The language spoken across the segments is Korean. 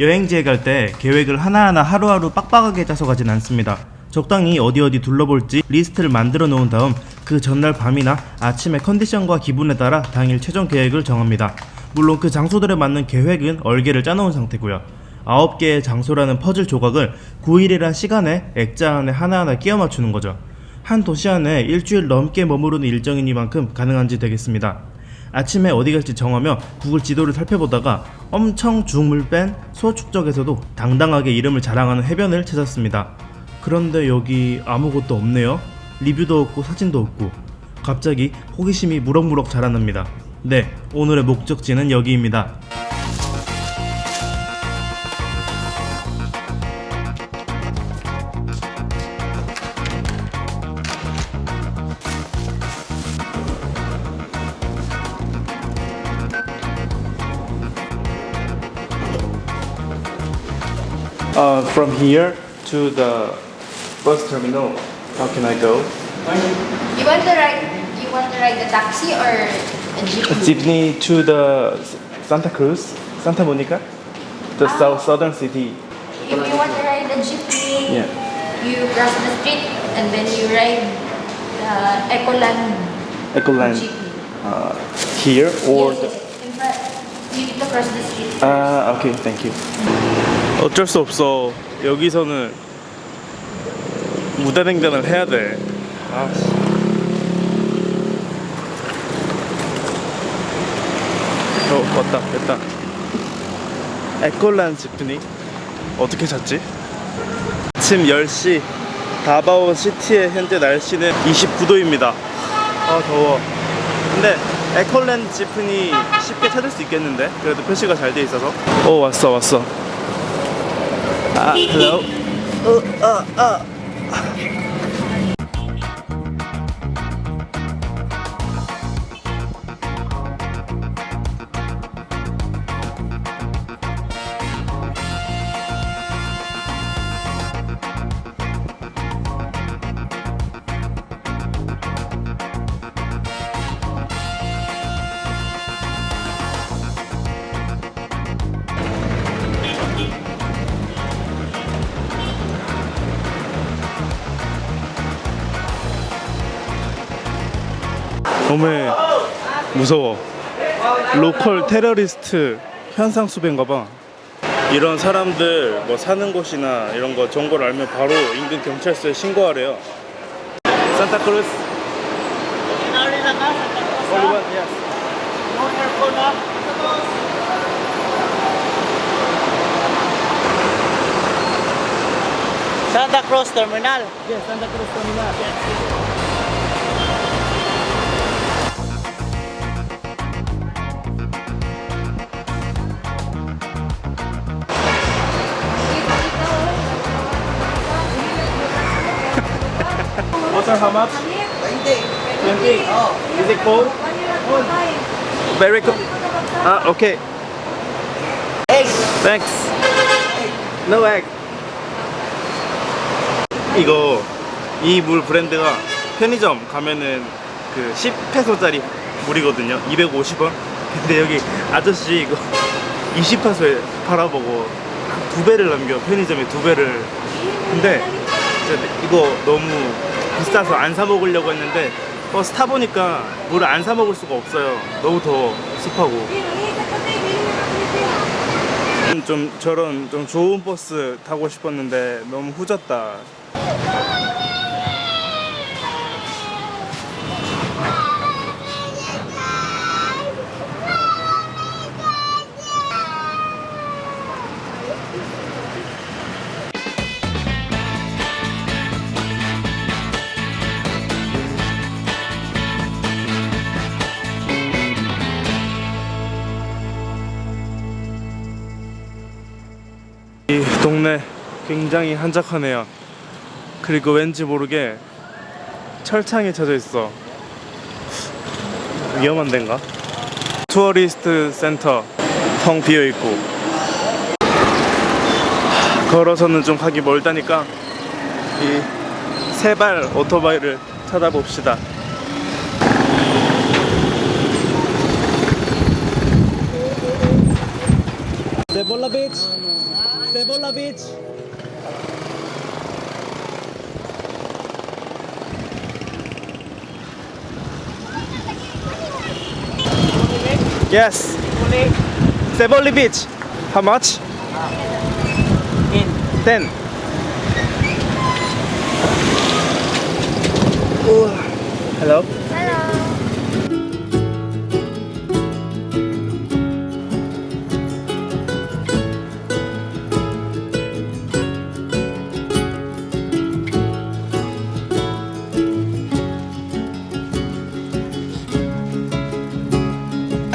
여행지에 갈 때 계획을 하나하나 하루하루 빡빡하게 짜서 가진 않습니다. 적당히 어디 어디 둘러볼지 리스트를 만들어 놓은 다음 그 전날 밤이나 아침의 컨디션과 기분에 따라 당일 최종 계획을 정합니다. 물론 그 장소들에 맞는 계획은 얼개를 짜놓은 상태고요. 9개의 장소라는 퍼즐 조각을 9일이란 시간에 액자 안에 하나하나 끼워 맞추는 거죠. 한 도시 안에 일주일 넘게 머무르는 일정이니만큼 가능한지 되겠습니다. 아침에 어디 갈지 정하며 구글 지도를 살펴보다가 엄청 줌을 뺀 소축적에서도 당당하게 이름을 자랑하는 해변을 찾았습니다. 그런데 여기 아무것도 없네요. 리뷰도 없고 사진도 없고 갑자기 호기심이 무럭무럭 자라납니다. 네, 오늘의 목적지는 여기입니다. Uh, from here to the bus terminal, how can I go? You want to ride? You want to ride the taxi or a jeepney? A jeepney to the Santa Cruz, Santa Monica, the Ah. south southern city. If you want to ride the jeepney, Yeah. you cross the street and then you ride the Ecoland Ecoland jeepney. uh, here or Yes, yes. in front. you need to cross the street. first. ah okay, thank you. 어쩔 수 없어. 여기서는 무단횡단을 해야 돼. 아, 씨. 어, 왔다, 됐다. 에콜란 지프니 어떻게 찾지? 아침 10시 다바오 시티의 현재 날씨는 29도입니다. 아 더워. 근데 에콜랜드 지프니 쉽게 찾을 수 있겠는데? 그래도 표시가 잘 돼 있어서. 오 왔어 왔어. 아 hello. 어, 아, 아. 너무 무서워. 로컬 테러리스트 현상 수배인가 봐. 이런 사람들 뭐 사는 곳이나 이런 거 정보를 알면 바로 인근 경찰서에 신고하래요. 산타크루스. Santa Cruz Terminal. Water how much? 20. Is it cold? Very cold. Ah, okay. Egg. Thanks. No egg. 이거 이 물 브랜드가 편의점 가면은 그 10페소짜리 물이거든요. 250원. 근데 여기 아저씨 이거 20페소에 팔아보고 두 배를 남겨 편의점에 두 배를. 근데 이거 너무 비싸서 안 사 먹으려고 했는데 버스 타 보니까 물을 안 사 먹을 수가 없어요. 너무 더워 습하고. 음, 좀 저런 좀 좋은 버스 타고 싶었는데 너무 후졌다. 동네 굉장히 한적하네요. 그리고 왠지 모르게 철창이 쳐져 있어. 위험한 데인가? 투어리스트 센터 텅 비어 있고 걸어서는 좀 가기 멀다니까 이 세발 오토바이를 찾아봅시다. Beach. Cebolla Beach. Yes. Cebolla Beach. How much? In. Ten. Ooh. Hello.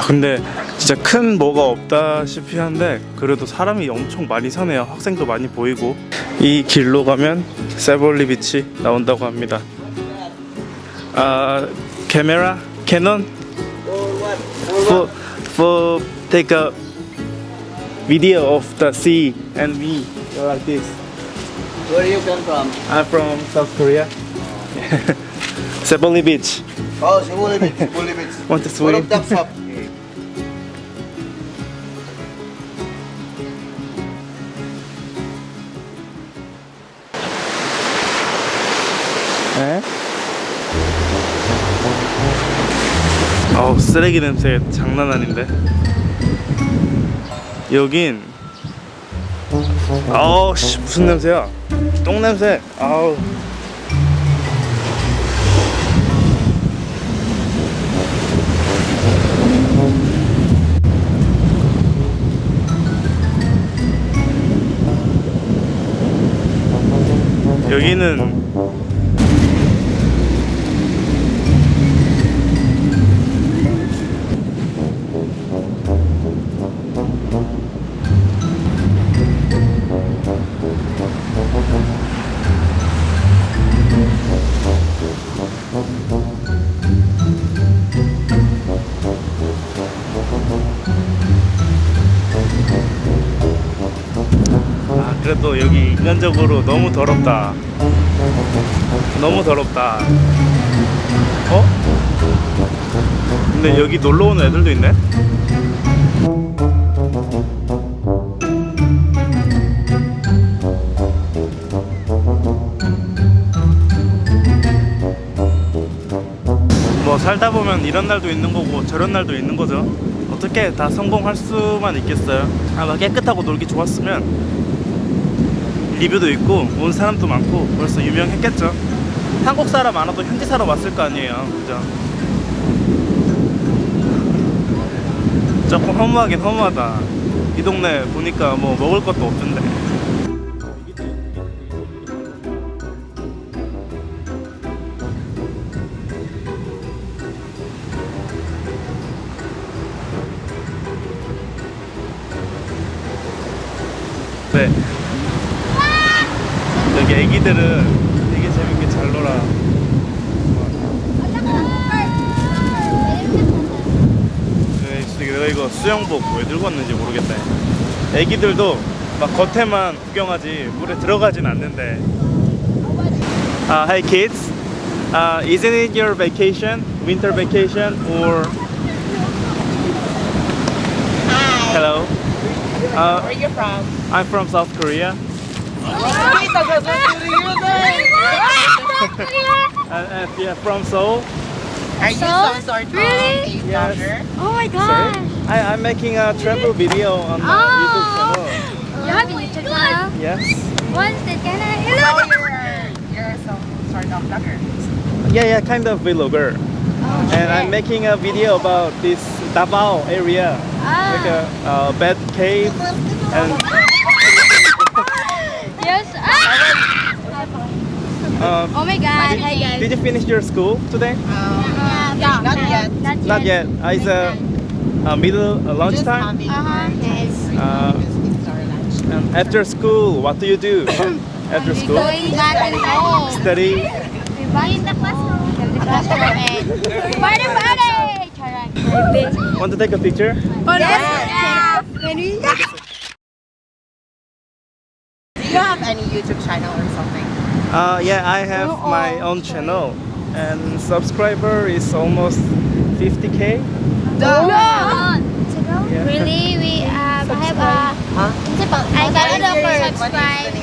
근데 진짜 큰 뭐가 없다시피 한데 그래도 사람이 엄청 많이 사네요. 학생도 많이 보이고 이 길로 가면 세볼리 비치 나온다고 합니다. 아 카메라 캐논 For what? for take a video of the sea and me like this. Where you come from? I'm from South Korea. Seboli Beach. Oh, Cebu Beach. Cebu Beach. Want to swim? ducks up. 어우 쓰레기 냄새 장난 아닌데. 여긴 아우 씨 무슨 냄새야? 똥 냄새. 아우. 여기는 그래도 여기 인간적으로 너무 더럽다 너무 더럽다 어? 근데 여기 놀러 오는 애들도 있네 뭐 살다 보면 이런 날도 있는 거고 저런 날도 있는 거죠. 어떻게 다 성공할 수만 있겠어요. 아마 깨끗하고 놀기 좋았으면 리뷰도 있고 온 사람도 많고 벌써 유명했겠죠. 한국 사람 안 와도 현지 사람 왔을 거 아니에요. 그죠? 조금 허무하긴 허무하다. 이 동네 보니까 뭐 먹을 것도 없던데. 네. 여기 애기들은 되게 재밌게 잘 놀아. 네, 내가 이거 수영복 왜 들고 왔는지 모르겠네. 애기들도 막 겉에만 구경하지 물에 들어가진 않는데. Uh, hey kids, uh, isn't it your vacation, winter vacation, or Hi. hello? Uh, Where are you from? I'm from South Korea. And, and yeah, from Seoul. Are you So? some sort of Really? a Yes. Oh my Sorry? god! I, I'm making a travel video on my Oh. YouTube channel. You have a YouTube channel? Yes. What's the channel? So you're, you're some sort of vlogger. Yeah, yeah, kind of vlogger. And I'm making a video about this Davao area, like a uh, bad cave. And Yes. Ah! Uh, Oh my god. Hi guys. did you finish your school today? Um, Yeah, not yet. Not yet. Not yet. Uh, it's a, a middle uh, Just lunchtime. Uh-huh. lunch. Yes. Uh, Just it's our lunch. And after school, what do you do? after school, going back and home. study. In the classroom. In the classroom party party. Want to take a picture? Yes. Ready? Do you have any YouTube channel or something? Uh, yeah, I have You're my oh. own channel and subscriber is almost 50k. No! no. Yeah. Really? We um, have a... Huh? I got a subscribe.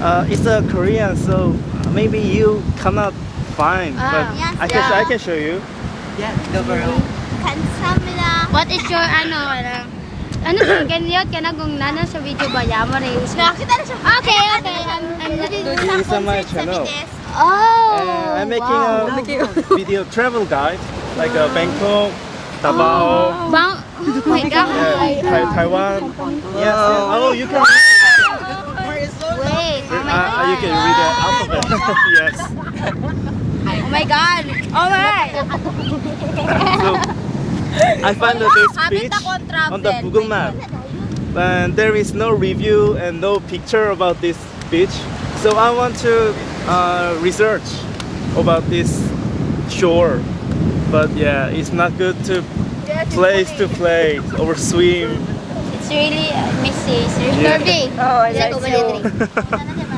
Uh, it's a Korean, so maybe you cannot find, uh, but yes, I, can, yeah. I can show you. Yeah, no problem. What is your... I know. Ano sa ganyan ka na kung nana sa video ba yama rin use? Nakita na siya. Okay, okay. I'm I'm not This is my channel. Oh. And I'm making a video travel guide, like uh, Bangkok, Davao, Bang. Oh my god. yeah, Tai- Taiwan. Yes. Oh, you can. Wait. Oh my Uh, god. you can read the alphabet. yes. Oh my god. All right. So I found this beach on the Google map, and there is no review and no picture about this beach. So I want to uh, research about this shore, but yeah, it's not good to place to play or swim. It's really uh, messy. It's really Yeah. curvy. Oh, I like ba you. dito?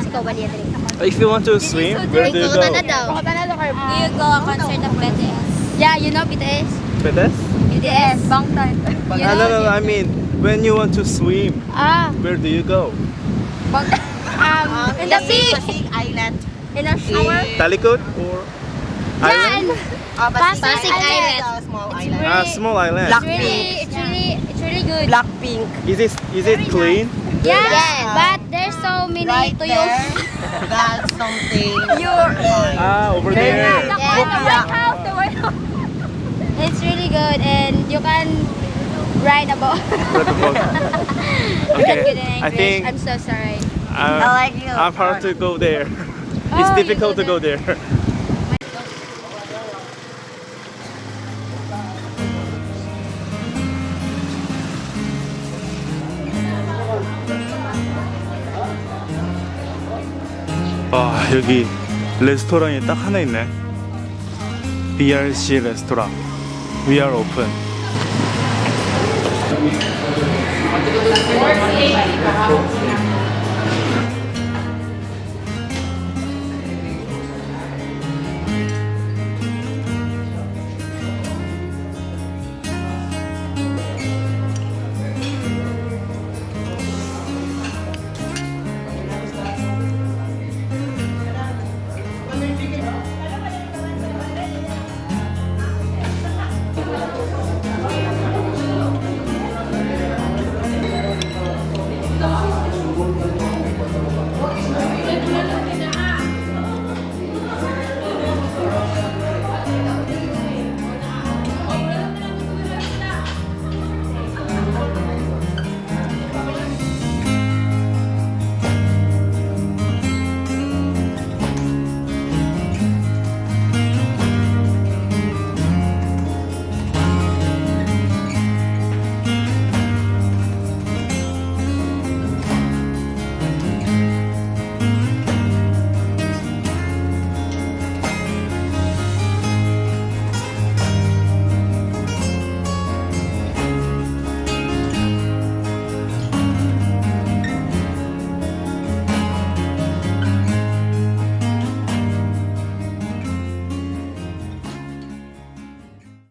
Siko ba dito? If you want to swim, where do you go? Do you go a concert of BTS? Yeah, you know BTS. Pedes? BTS. Bangtan. You Ah, no, know? no, no. I mean, when you want to swim, Ah, where do you go? um, in the sea. Pasig Island. In a shower. Talikod or Yeah, island? and Uh, Pasig Pasig Island. is a small It's island. Ah, small island. it's really, it's really, it's really good. Blackpink. Is it is it clean? Yeah, Yes. but there's so many Right tuyos. there. That's something. Ah, over there. Yeah, the White House, the White House. It's really good, and you can write about. The book. Good in English. I think I'm so sorry. uh, I like you. I'm hard to go there. Oh, it's you difficult go to go there. 아 여기 레스토랑이 딱 하나 있네. BRC 레스토랑. We are open.